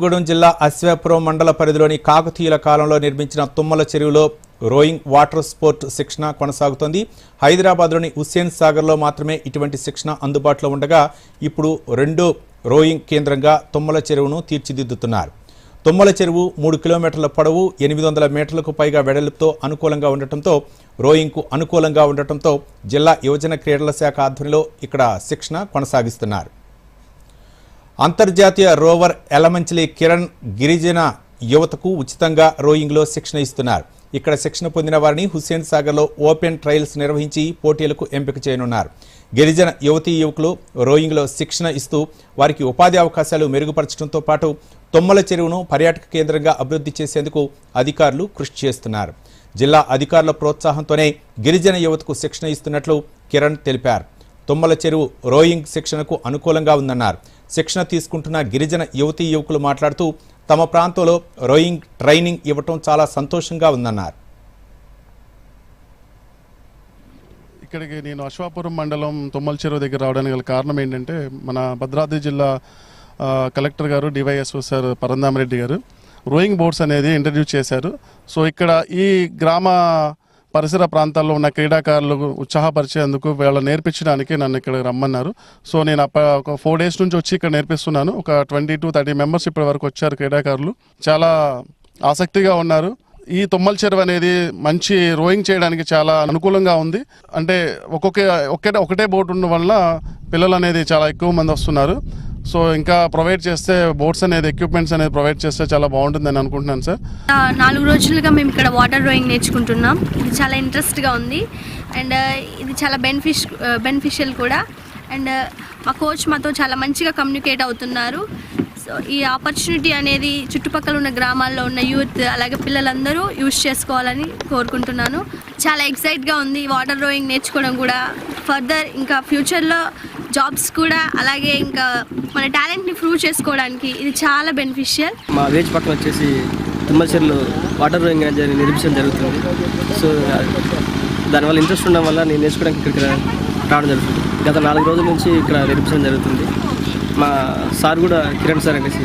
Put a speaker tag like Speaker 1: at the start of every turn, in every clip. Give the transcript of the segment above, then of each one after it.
Speaker 1: గూడెం జిల్లా అశ్వాపురం మండల పరిధిలోని కాకతీయుల కాలంలో నిర్మించిన తుమ్మల చెరువులో రోయింగ్ వాటర్ స్పోర్ట్ శిక్షణ కొనసాగుతోంది. హైదరాబాద్లోని హుస్సేన్ సాగర్లో మాత్రమే ఇటువంటి శిక్షణ అందుబాటులో ఉండగా ఇప్పుడు రెండో రోయింగ్ కేంద్రంగా తుమ్మల చెరువును తీర్చిదిద్దుతున్నారు. తుమ్మల చెరువు మూడు కిలోమీటర్ల పొడవు ఎనిమిది వందల మీటర్లకు పైగా వెడల్పుతో అనుకూలంగా ఉండటంతో రోయింగ్కు అనుకూలంగా ఉండటంతో జిల్లా యువజన క్రీడల శాఖ ఆధ్వర్యంలో ఇక్కడ శిక్షణ కొనసాగిస్తున్నారు. అంతర్జాతీయ రోవర్ ఎలమంచిలి కిరణ్ గిరిజన యువతకు ఉచితంగా రోయింగ్లో శిక్షణ ఇస్తున్నారు. ఇక్కడ శిక్షణ పొందిన వారిని హుస్సేన్ సాగర్లో ఓపెన్ ట్రయల్స్ నిర్వహించి పోటీలకు ఎంపిక చేయనున్నారు. గిరిజన యువతీ యువకులు రోయింగ్లో శిక్షణ ఇస్తూ వారికి ఉపాధి అవకాశాలు మెరుగుపరచడంతో పాటు తొమ్మల చెరువును పర్యాటక కేంద్రంగా అభివృద్ధి చేసేందుకు అధికారులు కృషి చేస్తున్నారు. జిల్లా అధికారుల ప్రోత్సాహంతోనే గిరిజన యువతకు శిక్షణ ఇస్తున్నట్లు కిరణ్ తెలిపారు. తుమ్మల చెరువు రోయింగ్ శిక్షణకు అనుకూలంగా ఉందన్నారు. శిక్షణ తీసుకుంటున్న గిరిజన యువతీ యువకులు మాట్లాడుతూ తమ ప్రాంతంలో రోయింగ్ ట్రైనింగ్ ఇవ్వటం చాలా సంతోషంగా ఉందన్నారు.
Speaker 2: ఇక్కడికి నేను అశ్వాపురం మండలం తుమ్మల చెరువు దగ్గర రావడానికి గల కారణం ఏంటంటే మన భద్రాద్రి జిల్లా కలెక్టర్ గారు డివైఎస్ఓ సార్ పరందామరెడ్డి గారు రోయింగ్ బోట్స్ అనేది ఇంట్రడ్యూస్ చేశారు. సో ఇక్కడ ఈ గ్రామ పరిసర ప్రాంతాల్లో ఉన్న క్రీడాకారులు ఉత్సాహపరిచేందుకు వాళ్ళు నేర్పించడానికి నన్ను ఇక్కడ రమ్మన్నారు. సో నేను అప్ప ఒక ఫోర్ డేస్ నుంచి వచ్చి ఇక్కడ నేర్పిస్తున్నాను. ఒక ట్వంటీ టు థర్టీ మెంబర్స్ ఇప్పటి వరకు వచ్చారు క్రీడాకారులు. చాలా ఆసక్తిగా ఉన్నారు. ఈ తుమ్మల చెరువు అనేది మంచి రోయింగ్ చేయడానికి చాలా అనుకూలంగా ఉంది. అంటే ఒక్కొక్క ఒకటే ఒకటే బోట్ ఉండడం వల్ల పిల్లలు అనేది చాలా ఎక్కువ మంది వస్తున్నారు. సో ఇంకా ప్రొవైడ్ చేస్తే బోట్స్ అనేది ఎక్విప్మెంట్స్ అనేది ప్రొవైడ్ చేస్తే చాలా బాగుంటుందని అనుకుంటున్నాను సార్.
Speaker 3: నాలుగు రోజులుగా మేము ఇక్కడ వాటర్ డ్రాయింగ్ నేర్చుకుంటున్నాం. ఇది చాలా ఇంట్రెస్ట్గా ఉంది. అండ్ uh, ఇది చాలా బెనిఫిష్ బెనిఫిషియల్ uh, కూడా. అండ్ uh, మా కోచ్ మాతో చాలా మంచిగా కమ్యూనికేట్ అవుతున్నారు. సో ఈ ఆపర్చునిటీ అనేది చుట్టుపక్కల ఉన్న గ్రామాల్లో ఉన్న యూత్ అలాగే పిల్లలందరూ యూజ్ చేసుకోవాలని కోరుకుంటున్నాను. చాలా ఎక్సైట్గా ఉంది వాటర్ రోయింగ్ నేర్చుకోవడం కూడా. ఫర్దర్ ఇంకా ఫ్యూచర్లో జాబ్స్ కూడా అలాగే ఇంకా మన టాలెంట్ని ప్రూవ్ చేసుకోవడానికి ఇది చాలా బెనిఫిషియల్.
Speaker 4: మా విలేజ్ పక్కన వచ్చేసి తుమ్మలచెరులో వాటర్ రోయింగ్ అనేది నిర్మించడం జరుగుతుంది. సో దానివల్ల ఇంట్రెస్ట్ ఉండడం వల్ల నేను నేర్చుకోవడానికి ఇక్కడికి రావడం జరుగుతుంది. గత నాలుగు రోజుల నుంచి ఇక్కడ నిర్మించడం జరుగుతుంది. మా సార్ కూడా కిరణ్ సార్ అనేసి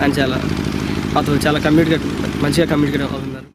Speaker 4: ఆయన చాలా అతను చాలా కమ్యూనికేట్ మంచిగా కమ్యూనికేట్ అవుతున్నారు